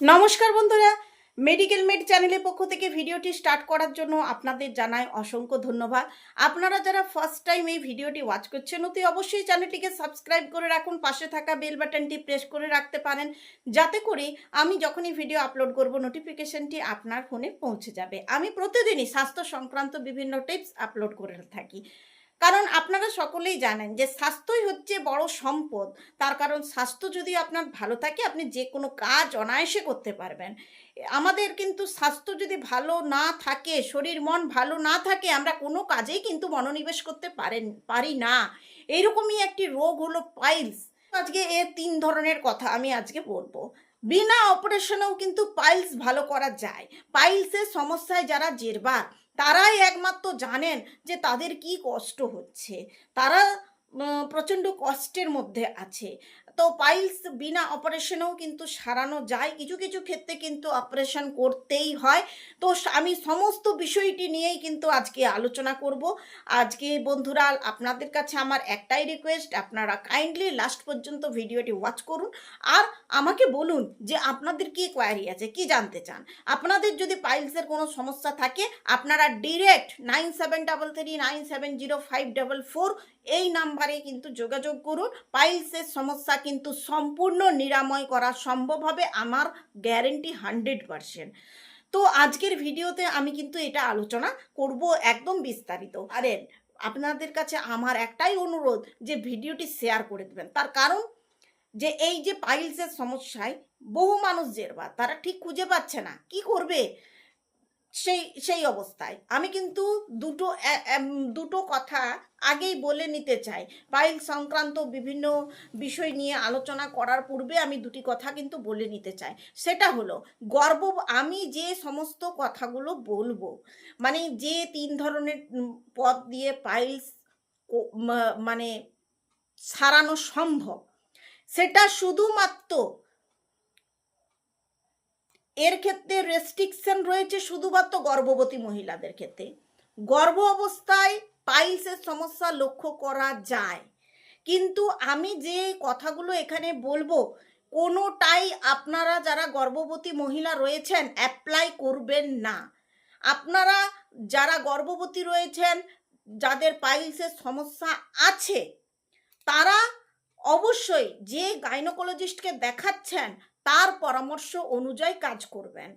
নমস্কার বন্ধুরা। Medical made চ্যানেলের পক্ষ থেকে ভিডিওটি স্টার্ট করার জন্য আপনাদের জানাই অসংখ্য ধন্যবাদ। আপনারা যারা ফার্স্ট টাইম এই ভিডিওটি ওয়াচ করছেন, অতি অবশ্যই চ্যানেলটিকে সাবস্ক্রাইব করে রাখুন, পাশে থাকা বেল বাটনটি প্রেস করে রাখতে পারেন, যাতে করে আমি যখনই ভিডিও আপলোড করব নোটিফিকেশনটি আপনার ফোনে পৌঁছে যাবে। আমি প্রতিদিনই স্বাস্থ্য সংক্রান্ত বিভিন্ন টিপস আপলোড করে থাকি। কারণ আপনারা সকলেই জানেন যে স্বাস্থ্যই হচ্ছে বড় সম্পদ। তার কারণ স্বাস্থ্য যদি আপনার ভালো থাকে, আপনি যে কোনো কাজ অনায়াসে করতে পারবেন। আমাদের কিন্তু স্বাস্থ্য যদি ভালো না থাকে, শরীর, মন ভালো না থাকে, আমরা কোনো কাজেই কিন্তু মনোনিবেশ করতে পারেন, পারি না। এইরকমই একটি রোগ হলো পাইলস। আজকে এর তিন ধরনের কথা আমি আজকে বলব। বিনা অপারেশনেও কিন্তু পাইলস ভালো করা যায়। পাইলসের সমস্যায় যারা জেরবার তারাই একমাত্র জানেন যে তাদের কি কষ্ট হচ্ছে। তারা প্রচণ্ড কষ্টের মধ্যে আছে। তো পাইলস বিনা অপারেশনেও কিন্তু সারানো যায়। কিছু কিছু ক্ষেত্রে কিন্তু অপারেশন করতেই হয়। তো আমি সমস্ত বিষয়টি নিয়েই কিন্তু আজকে আলোচনা করব। আজকে বন্ধুরা, আপনাদের কাছে আমার একটাই রিকোয়েস্ট আপনারা কাইন্ডলি লাস্ট পর্যন্ত ভিডিওটি ওয়াচ করুন। আর আমাকে বলুন যে আপনাদের কি কোয়ারি আছে, কি জানতে চান? আপনাদের যদি পাইলসের কোনো সমস্যা থাকে, আপনারা direct nine seven double three nine seven zero five double four এই নাম্বারে কিন্তু যোগাযোগ করুন। পাইলসের সমস্যা কিন্তু সম্পূর্ণ নিরাময় করা সম্ভব হবে আমার গ্যারেন্টি হান্ড্রেড পারসেন্ট তো আজকের ভিডিওতে আমি কিন্তু এটা আলোচনা করব একদম বিস্তারিত। আরে, আপনাদের কাছে আমার একটাই অনুরোধ যে ভিডিওটি শেয়ার করে দেবেন। তার কারণ যে এই যে পাইলসের সমস্যায় বহু মানুষ জেরবা তারা ঠিক খুঁজে পাচ্ছে না। কি করবে? সেই সেই অবস্থায়। আমি কিন্তু দুটো দুটো কথা আগেই বলে নিতে চাই। পাইল সংক্রান্ত বিভিন্ন বিষয় নিয়ে আলোচনা করার পূর্বে আমি দুটি কথা কিন্তু বলে নিতে চাই। সেটা হলো, গর্ব, আমি যে সমস্ত কথাগুলো বলব মানে যে তিন ধরনের পথ দিয়ে পাইলস মানে সারানো সম্ভব, সেটা শুধুমাত্র এর ক্ষেত্রে রেস্ট্রিকশন রয়েছে শুধুমাত্র গর্ভবতী মহিলাদের ক্ষেত্রে। গর্ভ অবস্থায় পাইলসের সমস্যা লক্ষ্য করা যায়। কিন্তু আমি যে কথাগুলো এখানে বলব, কোনোটাই আপনারা যারা গর্ভবতী মহিলা রয়েছেন অ্যাপ্লাই করবেন না। আপনারা যারা গর্ভবতী রয়েছেন, যাদের পাইলসের সমস্যা আছে, তারা অবশ্যই যে গাইনোকোলজিস্টকে দেখাচ্ছেন তার পরামর্শ অনুযায়ী কাজ করবেন।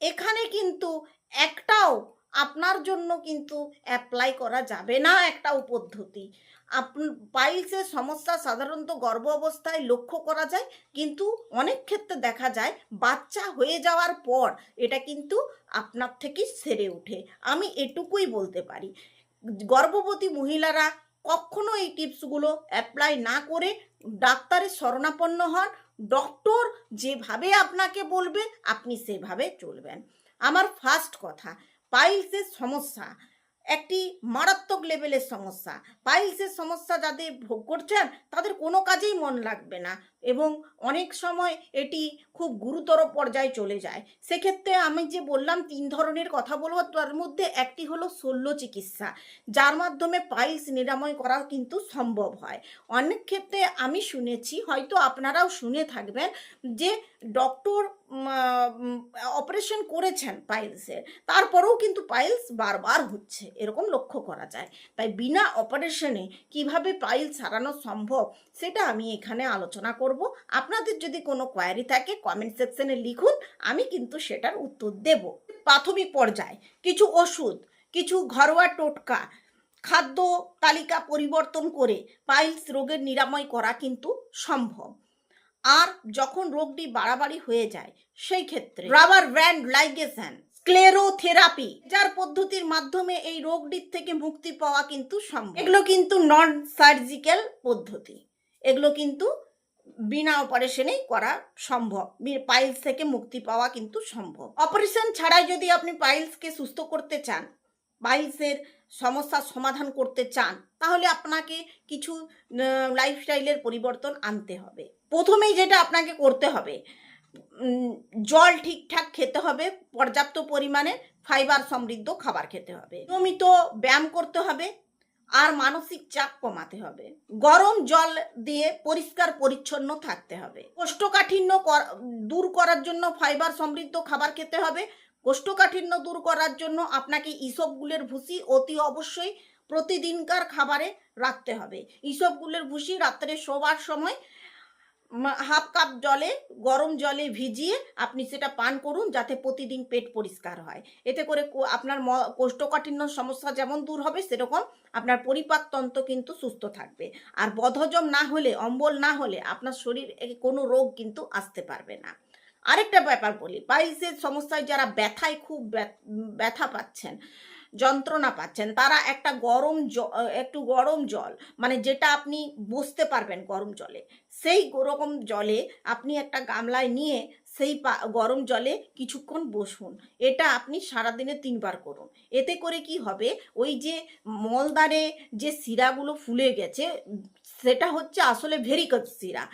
এখানে কিন্তু একটাও আপনার জন্য কিন্তু অ্যাপ্লাই করা যাবে না একটাও পদ্ধতি পাইলসের সমস্যা সাধারণত গর্ভ অবস্থায় লক্ষ্য করা যায়, কিন্তু অনেক ক্ষেত্রে দেখা যায় বাচ্চা হয়ে যাওয়ার পর এটা কিন্তু আপনার থেকে সেরে ওঠে। আমি এটুকুই বলতে পারি। গর্ভবতী মহিলারা কখনো এই টিপসগুলো অ্যাপ্লাই না করে ডাক্তারের শরণাপন্ন হন ডক্টর যেভাবে আপনাকে বলবে আপনি সেভাবে চলবেন। আমার ফার্স্ট কথা পাইলসের সমস্যা। একটি মারাত্মক লেভেলের সমস্যা। পাইলসের সমস্যা যাদের ভোগ করছেন, তাদের কোনো কাজেই মন লাগবে না। এবং অনেক সময় এটি খুব গুরুতর পর্যায়ে চলে যায়। সেক্ষেত্রে আমি যে বললাম তিন ধরনের কথা বলব, তার মধ্যে একটি হলো শল্য চিকিৎসা, যার মাধ্যমে পাইলস নিরাময় করা কিন্তু সম্ভব হয়। অনেক ক্ষেত্রে আমি শুনেছি, হয়তো আপনারাও শুনে থাকবেন যে ডক্টর অপারেশন করেছেন পাইলসের, তারপরেও কিন্তু পাইলস বারবার হচ্ছে, এরকম লক্ষ্য করা যায়। তাই বিনা অপারেশনে কীভাবে পাইলস সারানো সম্ভব, সেটা আমি এখানে আলোচনা করব। আপনাদের যদি কোনো কোয়ারি থাকে কমেন্ট সেকশনে লিখুন, আমি কিন্তু সেটার উত্তর দেব। প্রাথমিক পর্যায়ে, কিছু ওষুধ, কিছু ঘরোয়া টোটকা, খাদ্য তালিকা পরিবর্তন করে পাইলস রোগের নিরাময় করা কিন্তু সম্ভব। আর যখন রোগটি বাড়াবাড়ি হয়ে যায়, সেই ক্ষেত্রে রাবার ব্র্যান্ড লাইগেশন স্ক্লেরোথেরাপি যার পদ্ধতির মাধ্যমে এই রোগটির থেকে মুক্তি পাওয়া কিন্তু সম্ভব। এগুলো কিন্তু নন সার্জিক্যাল পদ্ধতি। এগুলো কিন্তু বিনা অপারেশনেই করা সম্ভব। পাইলস থেকে মুক্তি পাওয়া কিন্তু সম্ভব। অপারেশন ছাড়াই যদি আপনি পাইলসকে সুস্থ করতে চান, পাইলসের সমস্যার সমাধান করতে চান, তাহলে আপনাকে কিছু লাইফস্টাইলের পরিবর্তন আনতে হবে। প্রথমেই যেটা আপনাকে করতে হবে জল ঠিকঠাক খেতে হবে, পর্যাপ্ত পরিমাণে ফাইবার সমৃদ্ধ খাবার খেতে হবে। নিয়মিত ব্যায়াম করতে হবে আর মানসিক চাপ কমাতে হবে। গরম জল দিয়ে পরিষ্কার পরিচ্ছন্ন থাকতে হবে। কোষ্ঠকাঠিন্য দূর করার জন্য ফাইবার সমৃদ্ধ খাবার খেতে হবে। কোষ্ঠকাঠিন্য দূর করার জন্য আপনাকে ইসবগুলের ভুসি অতি অবশ্যই প্রতিদিনকার খাবারে রাখতে হবে। ইসবগুলের ভুসি রাত্রে শোবার সময় হাফ কাপ জলে, গরম জলে ভিজিয়ে আপনি সেটা পান করুন যাতে প্রতিদিন পেট পরিষ্কার হয়। এতে করে আপনার কোষ্ঠকাঠিন্য সমস্যা যেমন দূর হবে সেরকম আপনার পরিপাকতন্ত্র কিন্তু সুস্থ থাকবে। আর বদহজম না হলে, অম্বল না হলে আপনার শরীরে কোনো রোগ কিন্তু আসতে পারবে না। আরেকটা ব্যাপার বলি পাইলসের সমস্যায় যারা ব্যথায় খুব ব্যথা পাচ্ছেন যন্ত্রণা পাচ্ছেন। তারা একটা গরম একটু গরম জল মানে যেটা আপনি বসতে পারবেন গরম জলে। সেই রকম জলে আপনি একটা গামলায় নিয়ে সেই গরম জলে কিছুক্ষণ বসুন। এটা আপনি সারাদিনে তিনবার করুন। এতে করে কি হবে? ওই যে মলদারে যে শিরাগুলো ফুলে গেছে, সেটা হচ্ছে আসলে ভেরিকজ শিরা।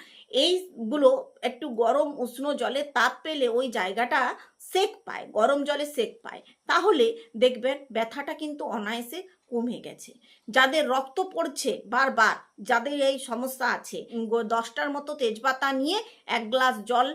এইগুলো একটু গরম উষ্ণ জলে তাপ পেলে ওই জায়গাটা সেক পায়, গরম জলে সেক পায়। তাহলে দেখবেন ব্যথাটা কিন্তু অনায়াসে কমে গেছে। যাদের রক্ত পড়ছে বারবার, যাদের এই সমস্যা আছে দশটার মতো তেজপাতা নিয়ে এক গ্লাস জল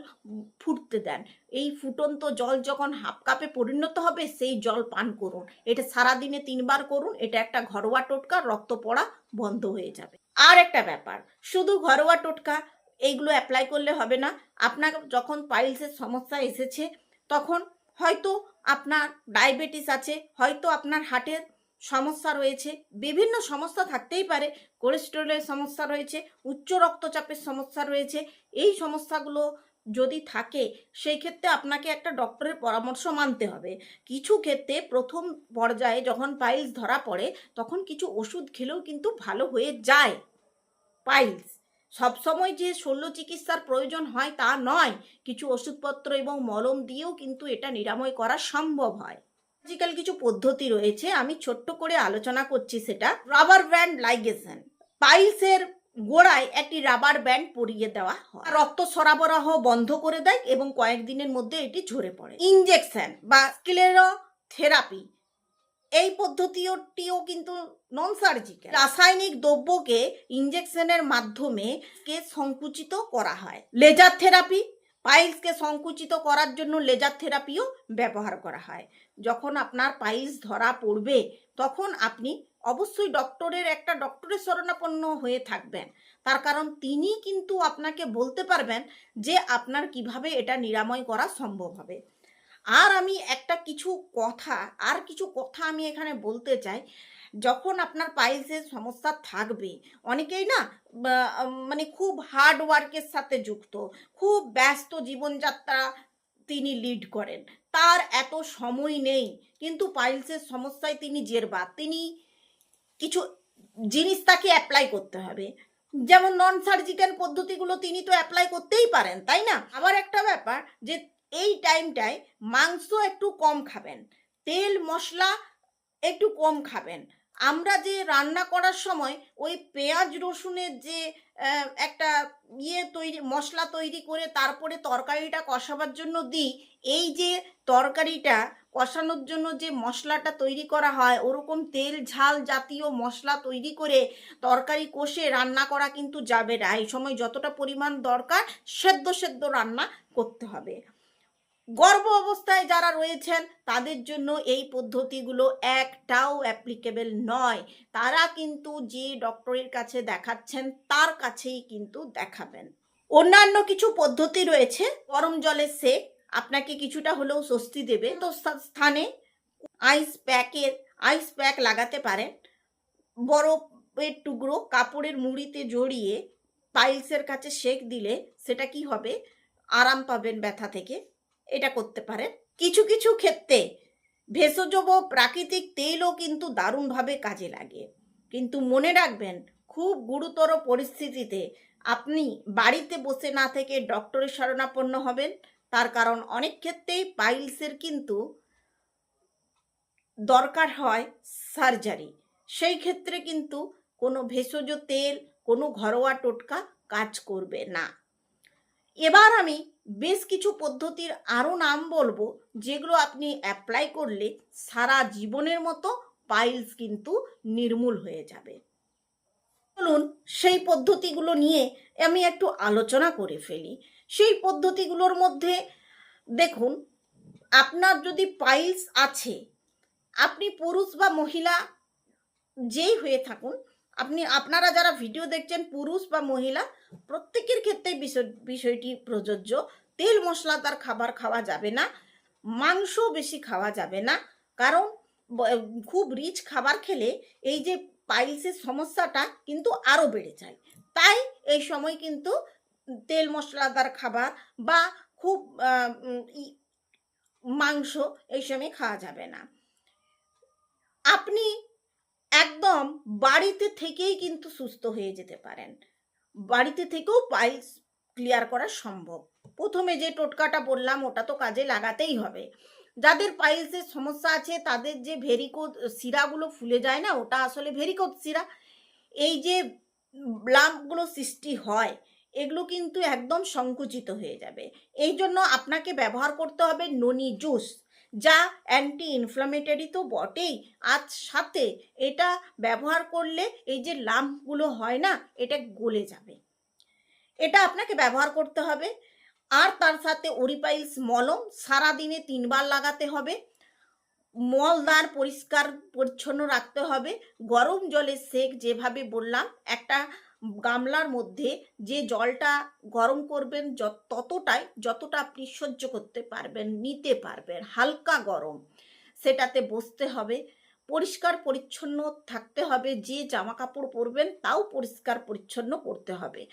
ফুটতে দেন। এই ফুটন্ত জল যখন হাফ কাপে পরিণত হবে, সেই জল পান করুন। এটা সারাদিনে তিনবার করুন, এটা একটা ঘরোয়া টোটকা, রক্ত পড়া বন্ধ হয়ে যাবে। আর একটা ব্যাপার, শুধু ঘরোয়া টোটকা, এইগুলো অ্যাপ্লাই করলে হবে না। আপনার যখন পাইলসের সমস্যা এসেছে তখন হয়তো আপনার ডায়াবেটিস আছে, হয়তো আপনার হার্টের সমস্যা রয়েছে, বিভিন্ন সমস্যা থাকতেই পারে, কোলেস্টেরলের সমস্যা রয়েছে, উচ্চ রক্তচাপের সমস্যা রয়েছে, এই সমস্যাগুলো যদি থাকে, সেই ক্ষেত্রে আপনাকে একটা ডক্টরের পরামর্শ মানতে হবে। কিছু ক্ষেত্রে প্রথম পর্যায়ে যখন পাইলস ধরা পড়ে, তখন কিছু ওষুধ খেলেও কিন্তু ভালো হয়ে যায়। পাইলস সবসময় যে শল্য চিকিৎসার প্রয়োজন হয় তা নয়, কিছু ওষুধপত্র এবং মলম দিয়েও কিন্তু এটা নিরাময় করা সম্ভব হয়। সার্জিক্যাল কিছু পদ্ধতি রয়েছে, আমি ছোট্ট করে আলোচনা করছি সেটা। রাবার ব্যান্ড লাইগেশন পাইলসের গোড়ায় একটি রাবার ব্যান্ড পরিয়ে দেওয়া হয়। রক্ত সরবরাহ বন্ধ করে দেয় এবং কয়েকদিনের মধ্যে এটি ঝরে পড়ে। ইনজেকশন বা স্ক্লেরোথেরাপি এই পদ্ধতিটিও কিন্তু নন সার্জিক্যাল রাসায়নিক দ্রব্যকে ইনজেকশনের মাধ্যমে কে সংকুচিত করা হয়। লেজার থেরাপি পাইলসকে সংকুচিত করার জন্য লেজার থেরাপিও ব্যবহার করা হয়। যখন আপনার পাইলস ধরা পড়বে, তখন আপনি অবশ্যই ডক্টরের একটা ডক্টরের শরণাপন্ন হয়ে থাকবেন। তার কারণ তিনি কিন্তু আপনাকে বলতে পারবেন যে আপনার কীভাবে এটা নিরাময় করা সম্ভব হবে। আর আমি একটা কিছু কথা, আর কিছু কথা আমি এখানে বলতে চাই। যখন আপনার পাইলসের সমস্যা থাকবে, অনেকেই না মানে খুব হার্ড ওয়ার্কের সাথে যুক্ত, খুব ব্যস্ত জীবনযাত্রা তিনি লিড করেন। তার এত সময় নেই, কিন্তু পাইলসের সমস্যায় তিনি জেরবা তিনি কিছু জিনিস তাকে অ্যাপ্লাই করতে হবে। যেমন নন সার্জিক্যাল পদ্ধতিগুলো তিনি তো অ্যাপ্লাই করতেই পারেন, তাই না? আবার একটা ব্যাপার যে এই টাইমটায় মাংস একটু কম খাবেন, তেল, মশলা একটু কম খাবেন। আমরা যে রান্না করার সময় ওই পেঁয়াজ, রসুনের যে একটা ইয়ে তৈরি, মশলা তৈরি করে তারপরে তরকারিটা কষাবার জন্য দিই, এই যে তরকারিটা কষানোর জন্য যে মশলাটা তৈরি করা হয়, ওরকম তেল, ঝাল জাতীয় মশলা তৈরি করে তরকারি কষে রান্না করা কিন্তু যাবে না। এই সময় যতটা পরিমাণ দরকার, সেদ্ধ সেদ্ধ রান্না করতে হবে। গর্ভ অবস্থায় যারা রয়েছেন, তাদের জন্য এই পদ্ধতিগুলো একটাও অ্যাপ্লিকেবল নয়। তারা কিন্তু যে ডক্টরের কাছে দেখাচ্ছেন, তার কাছেই কিন্তু দেখাবেন। অন্যান্য কিছু পদ্ধতি রয়েছে, গরম জলে সেক, আপনাকে কিছুটা হলেও স্বস্তি দেবে। তো স্থানে আইস প্যাকের আইস প্যাক লাগাতে পারেন। বরফের টুকরো কাপড়ের মুড়িতে জড়িয়ে পাইলসের কাছে সেক দিলে সেটা কি হবে? আরাম পাবেন ব্যথা থেকে। এটা করতে পারেন কিছু কিছু ক্ষেত্রে ভেষজ প্রাকৃতিক তেলও কিন্তু দারুণভাবে কাজে লাগে। কিন্তু মনে রাখবেন, খুব গুরুতর পরিস্থিতিতে আপনি বাড়িতে বসে না থেকে ডক্টরের শরণাপন্ন হবেন। তার কারণ অনেক ক্ষেত্রেই পাইলসের কিন্তু দরকার হয় সার্জারি। সেই ক্ষেত্রে কিন্তু কোনো ভেষজ তেল, কোনো ঘরোয়া টোটকা কাজ করবে না। এবার আমি বেশ কিছু পদ্ধতির আরও নাম বলব, যেগুলো আপনি অ্যাপ্লাই করলে সারা জীবনের মতো পাইলস কিন্তু নির্মূল হয়ে যাবে। চলুন সেই পদ্ধতিগুলো নিয়ে আমি একটু আলোচনা করে ফেলি। সেই পদ্ধতিগুলোর মধ্যে দেখুন, আপনার যদি পাইলস আছে, আপনি পুরুষ বা মহিলা যেই হয়ে থাকুন, আপনি, আপনারা যারা ভিডিও দেখছেন পুরুষ বা মহিলা প্রত্যেকের ক্ষেত্রে বিষয়টি প্রযোজ্য। তেল মশলাদার খাবার খাওয়া যাবে না মাংস বেশি খাওয়া যাবে না। কারণ খুব রিচ খাবার খেলে এই যে পাইলসের সমস্যাটা কিন্তু আরও বেড়ে যায়। তাই এই সময় কিন্তু তেল মশলাদার খাবার বা খুব মাংস এই সময় খাওয়া যাবে না। আপনি একদম বাড়িতে থেকেই কিন্তু সুস্থ হয়ে যেতে পারেন। বাড়িতে থেকেও পাইলস ক্লিয়ার করা সম্ভব। প্রথমে যে টোটকাটা বললাম, ওটা তো কাজে লাগাতেই হবে। যাদের পাইলসের সমস্যা আছে, তাদের যে ভেরিকোদ শিরাগুলো ফুলে যায় না, ওটা আসলে ভেরিকোদ শিরা। এই যে ব্লাম্পগুলো সৃষ্টি হয়, এগুলো কিন্তু একদম সংকুচিত হয়ে যাবে। এই জন্য আপনাকে ব্যবহার করতে হবে ননি জুস। যা অ্যান্টি ইনফ্লামেটরি তো বটেই। আর সাথে এটা ব্যবহার করলে এই যে লাম্পগুলো হয় না, এটা গলে যাবে। এটা আপনাকে ব্যবহার করতে হবে। আর তার সাথে ওরিপাইলস মলম সারাদিনে তিনবার লাগাতে হবে। মলদার পরিষ্কার পরিচ্ছন্ন রাখতে হবে। গরম জলে সেক যেভাবে বললাম, একটা গামলার মধ্যে যে জলটা গরম করবেন ততটাই যতটা আপনি সহ্য করতে পারবেন, নিতে পারবেন, হালকা গরম। সেটাতে বসতে হবে, পরিষ্কার পরিচ্ছন্ন থাকতে হবে, যে জামা কাপড় পরবেন তাও পরিষ্কার পরিচ্ছন্ন করতে হবে।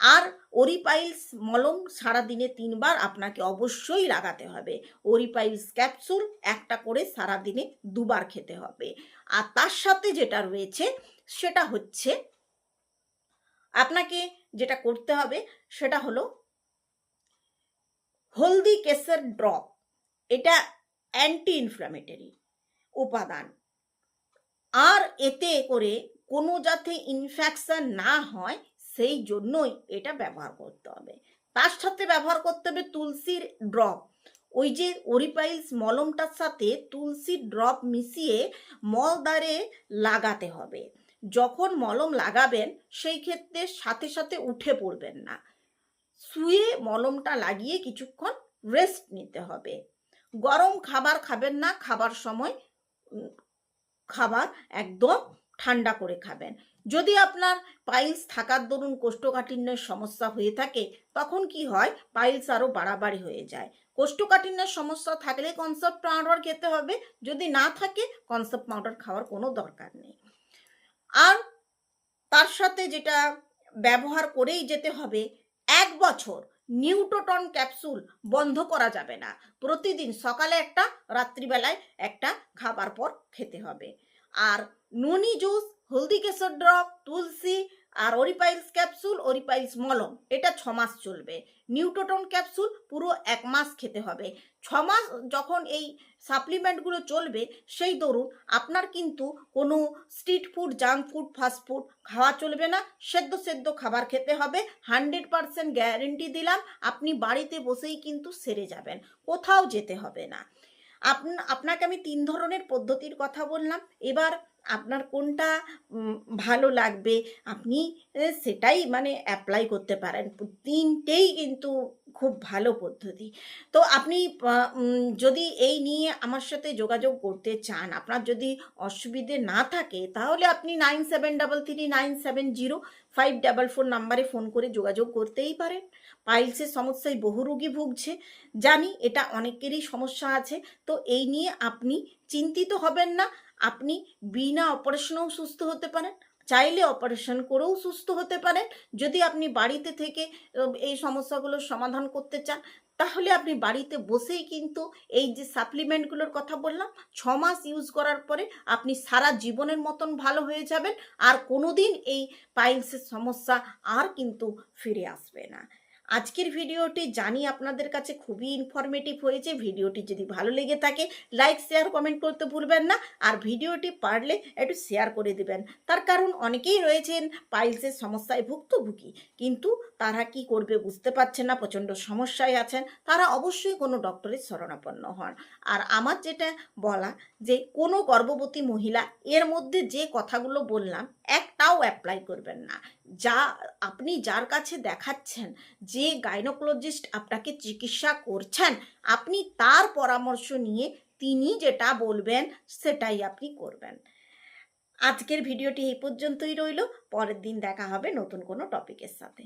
আর ওরিপাইলস মলম সারাদিনে তিনবার আপনাকে অবশ্যই লাগাতে হবে। ওরিপাইলস ক্যাপসুল একটা করে সারাদিনে দুবার খেতে হবে। আর তার সাথে যেটা রয়েছে, সেটা হচ্ছে আপনাকে যেটা করতে হবে সেটা হলো হলদি কেসের ড্রপ। এটা অ্যান্টি ইনফ্ল্যামেটরি উপাদান। আর এতে করে কোনো যাতে ইনফেকশন না হয়, সেই জন্যই এটা ব্যবহার করতে হবে। তার সাথে ব্যবহার করতে হবে তুলসীর ড্রপ। ওই যে ওরিপাইলস মলমটার সাথে তুলসীর ড্রপ মিশিয়ে মলদারে লাগাতে হবে। যখন মলম লাগাবেন, সেই ক্ষেত্রে সাথে সাথে উঠে পড়বেন না। শুয়ে মলমটা লাগিয়ে কিছুক্ষণ রেস্ট নিতে হবে। গরম খাবার খাবেন না, খাবার সময় খাবার একদম ঠান্ডা করে খাবেন। যদি আপনার পাইলস থাকার দরুন কোষ্ঠকাঠিন্যের সমস্যা হয়ে থাকে, তখন কি হয়? পাইলস আরও বাড়াবাড়ি হয়ে যায়। কোষ্ঠকাঠিন্যের সমস্যা থাকলে কনসেপ্ট পাউডার খেতে হবে। যদি না থাকে কনসেপ্ট পাউডার খাওয়ার কোনো দরকার নেই। আর তার সাথে যেটা ব্যবহার করেই যেতে হবে, এক বছর নিউটোটন ক্যাপসুল বন্ধ করা যাবে না। প্রতিদিন সকালে একটা, রাত্রিবেলায় একটা খাবার পর খেতে হবে। আর নুনি জুস হলদি কেশর ড্রপ, তুলসী আর ওরিপাইলস ক্যাপসুল ওরিপাইলস মলম এটা ছ মাস চলবে। নিউটোটন ক্যাপসুল পুরো এক মাস খেতে হবে। ছ মাস যখন এই সাপ্লিমেন্টগুলো চলবে, সেই দরুন আপনার কিন্তু কোনো street food junk food fast food খাওয়া চলবে না। সেদ্ধ সেদ্ধ খাবার খেতে হবে। হান্ড্রেড পারসেন্ট গ্যারেন্টি দিলাম, আপনি বাড়িতে বসেই কিন্তু সেরে যাবেন। কোথাও যেতে হবে না। আপন, আপনাকে আমি তিন ধরনের পদ্ধতির কথা বললাম। এবার আপনার কোনটা ভালো লাগবে, আপনি সেটাই মানে অ্যাপ্লাই করতে পারেন। তিনটেই কিন্তু খুব ভালো পদ্ধতি। তো আপনি যদি এই নিয়ে আমার সাথে যোগাযোগ করতে চান, আপনার যদি অসুবিধে না থাকে, তাহলে আপনি nine seven double three nine seven zero five double four নাম্বারে ফোন করে যোগাযোগ করতেই পারেন। পাইলসের সমস্যায় বহু রোগী ভুগছে। জানি এটা অনেকেরই সমস্যা আছে। তো এই নিয়ে আপনি চিন্তিত হবেন না। আপনি বিনা অপারেশনেও সুস্থ হতে পারেন, চাইলে অপারেশন করেও সুস্থ হতে পারেন। যদি আপনি বাড়িতে থেকে এই সমস্যাগুলোর সমাধান করতে চান, তাহলে আপনি বাড়িতে বসেই কিন্তু এই যে সাপ্লিমেন্টগুলোর কথা বললাম, ছ মাস ইউজ করার পরে আপনি সারা জীবনের মতন ভালো হয়ে যাবেন। আর কোনোদিন এই পাইলসের সমস্যা আর কিন্তু ফিরে আসবে না। আজকের ভিডিওটি জানি আপনাদের কাছে খুবই ইনফরমেটিভ হয়েছে। ভিডিওটি যদি ভালো লেগে থাকে লাইক শেয়ার কমেন্ট করতে ভুলবেন না। আর ভিডিওটি পারলে একটু শেয়ার করে দেবেন। তার কারণ অনেকেই রয়েছেন পাইলসের সমস্যায় ভুক্তভোগী। কিন্তু তারা কি করবে বুঝতে পারছেন না, প্রচণ্ড সমস্যায় আছেন। তারা অবশ্যই কোনো ডক্টরের শরণাপন্ন হন। আর আমার যেটা বলা যে, কোনো গর্ভবতী মহিলা, এর মধ্যে যে কথাগুলো বললাম, একটাও অ্যাপ্লাই করবেন না। যা, আপনি যার কাছে দেখাচ্ছেন যে গাইনোকোলজিস্ট আপনাকে চিকিৎসা করছেন, আপনি তার পরামর্শ নিয়ে তিনি যেটা বলবেন সেটাই আপনি করবেন। আজকের ভিডিওটি এই পর্যন্তই রইল। পরের দিন দেখা হবে নতুন কোনো টপিকের সাথে।